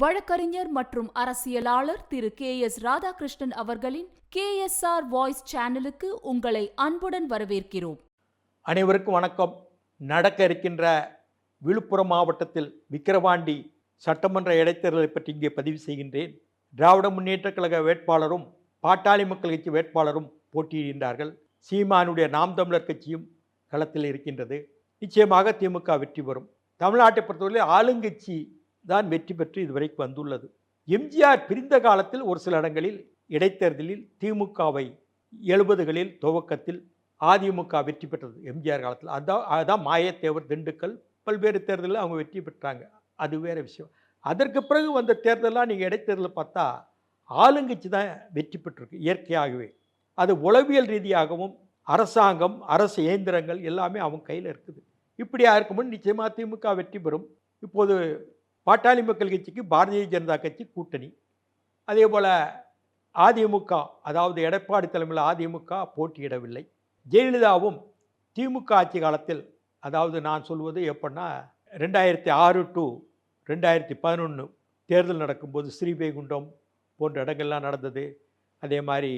வழக்கறிஞர் மற்றும் அரசியலாளர் திரு கே எஸ் ராதாகிருஷ்ணன் அவர்களின் கே எஸ் ஆர் வாய்ஸ் சேனலுக்கு உங்களை அன்புடன் வரவேற்கிறோம். அனைவருக்கும் வணக்கம். நடக்க இருக்கின்ற விழுப்புரம் மாவட்டத்தில் விக்கிரவாண்டி சட்டமன்ற இடைத்தேர்தலை பற்றி இங்கே பதிவு செய்கின்றேன். திராவிட முன்னேற்றக் கழக வேட்பாளரும் பாட்டாளி மக்கள் கட்சி வேட்பாளரும் போட்டியிடுகின்றார்கள். சீமானுடைய நாம் தமிழர் கட்சியும் களத்தில் இருக்கின்றது. நிச்சயமாக திமுக வெற்றி பெறும். தமிழ்நாட்டை பொறுத்தவரை ஆளுங்கட்சி தான் வெற்றி பெற்று இதுவரைக்கு வந்துள்ளது. எம்ஜிஆர் பிரிந்த காலத்தில் ஒரு சில இடங்களில் இடைத்தேர்தலில் திமுகவை எழுபதுகளில் துவக்கத்தில் அதிமுக வெற்றி பெற்றது எம்ஜிஆர் காலத்தில். அதான் அதுதான் மாயத்தேவர் திண்டுக்கல் பல்வேறு தேர்தலில் அவங்க வெற்றி பெற்றாங்க. அது வேறு விஷயம். அதற்கு பிறகு வந்த தேர்தலெலாம் நீங்கள் இடைத்தேர்தலில் பார்த்தா ஆளுங்கட்சி தான் வெற்றி பெற்றிருக்கு இயற்கையாகவே. அது உளவியல் ரீதியாகவும் அரசாங்கம் அரசு இயந்திரங்கள் எல்லாமே அவங்க கையில் இருக்குது. இப்படியா இருக்கும்போது நிச்சயமாக திமுக வெற்றி பெறும். இப்போது பாட்டாளி மக்கள் கட்சிக்கு பாரதிய ஜனதா கட்சி கூட்டணி. அதே போல் அதிமுக அதாவது எடப்பாடி தலைமையில் அதிமுக போட்டியிடவில்லை. ஜெயலலிதாவும் திமுக ஆட்சி காலத்தில் அதாவது நான் சொல்வது எப்படின்னா ரெண்டாயிரத்தி ஆறு டு ரெண்டாயிரத்தி பதினொன்று தேர்தல் நடக்கும்போது ஸ்ரீவைகுண்டம் போன்ற இடங்கள்லாம் நடந்தது. அதே மாதிரி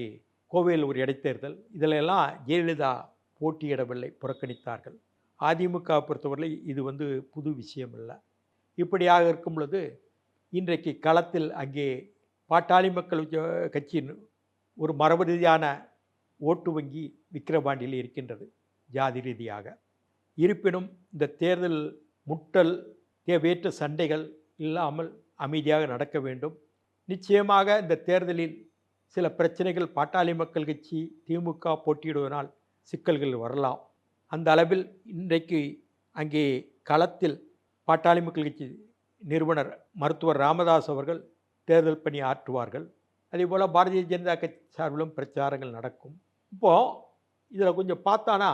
கோவையில் ஒரு இடைத்தேர்தல் இதிலெல்லாம் ஜெயலலிதா போட்டியிடவில்லை புறக்கணித்தார்கள். அதிமுக பொறுத்தவரை இது வந்து புது விஷயம் இல்லை இப்படியாக இருக்கும் பொழுது இன்றைக்கு களத்தில் அங்கே பாட்டாளி மக்கள் கட்சியின் ஒரு மரபு ரீதியான ஓட்டு வங்கி விக்கிரவாண்டியில் இருக்கின்றது ஜாதி ரீதியாக. இருப்பினும் இந்த தேர்தல் முட்டல் தேவையற்ற சண்டைகள் இல்லாமல் அமைதியாக நடக்க வேண்டும். நிச்சயமாக இந்த தேர்தலில் சில பிரச்சனைகள் பாட்டாளி மக்கள் கட்சி திமுக போட்டியிடுவதனால் சிக்கல்கள் வரலாம். அந்த அளவில் இன்றைக்கு அங்கே களத்தில் பாட்டாளி மக்கள் கட்சி நிறுவனர் மருத்துவர் ராமதாஸ் அவர்கள் தேர்தல் பணி ஆற்றுவார்கள். அதேபோல் பாரதிய ஜனதா கட்சி சார்பிலும் பிரச்சாரங்கள் நடக்கும். இப்போது இதில் கொஞ்சம் பார்த்தானா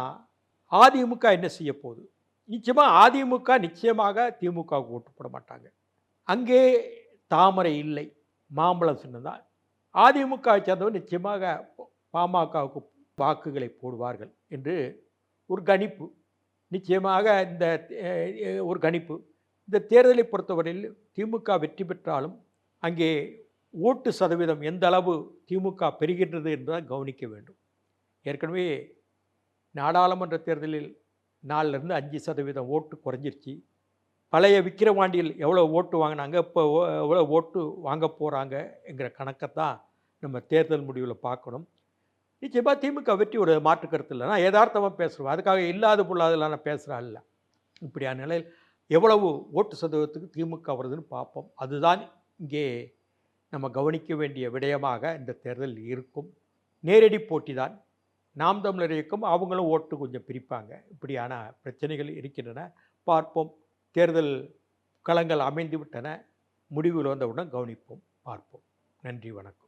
அதிமுக என்ன செய்ய போகுது? நிச்சயமாக அதிமுக நிச்சயமாக திமுகவுக்கு ஓட்டு போட மாட்டாங்க. அங்கே தாமரை இல்லை மாம்பழம் சின்னம்தான் அதிமுகவை சேர்ந்தவர் நிச்சயமாக பாமகவுக்கு வாக்குகளை போடுவார்கள் என்று ஒரு கணிப்பு. நிச்சயமாக இந்த ஒரு கணிப்பு. இந்த தேர்தலை பொறுத்தவரையில் திமுக வெற்றி பெற்றாலும் அங்கே ஓட்டு சதவீதம் எந்த அளவு திமுக பெறுகின்றது என்பதை கவனிக்க வேண்டும். ஏற்கனவே நாடாளுமன்ற தேர்தலில் நாலுலேருந்து அஞ்சு சதவீதம் ஓட்டு குறைஞ்சிருச்சு. பழைய விக்கிரவாண்டியில் எவ்வளோ ஓட்டு வாங்கினாங்க இப்போ ஓ- எவ்வளோ ஓட்டு வாங்க போகிறாங்கங்கிற கணக்கை தான் நம்ம தேர்தல் முடிவில் பார்க்கணும். நிச்சயமாக திமுக வெற்றி ஒரு மாற்று கருத்து இல்லை நான் யதார்த்தமாக பேசுகிறோம் அதுக்காக இல்லாத பொல்லாதெல்லாம் நான் பேசுகிறா இல்லை. இப்படியான நிலையில் எவ்வளவு ஓட்டு சதவீதத்துக்கு திமுக வருதுன்னு பார்ப்போம். அதுதான் இங்கே நம்ம கவனிக்க வேண்டிய விடயமாக இந்த தேர்தல் இருக்கும். நேரடி போட்டி தான். நாம் தமிழர் இயக்கம் அவங்களும் ஓட்டு கொஞ்சம் பிரிப்பாங்க. இப்படியான பிரச்சனைகள் இருக்கின்றன. பார்ப்போம். தேர்தல் களங்கள் அமைந்து விட்டன முடிவில் வந்தவுடன் கவனிப்போம். பார்ப்போம். நன்றி வணக்கம்.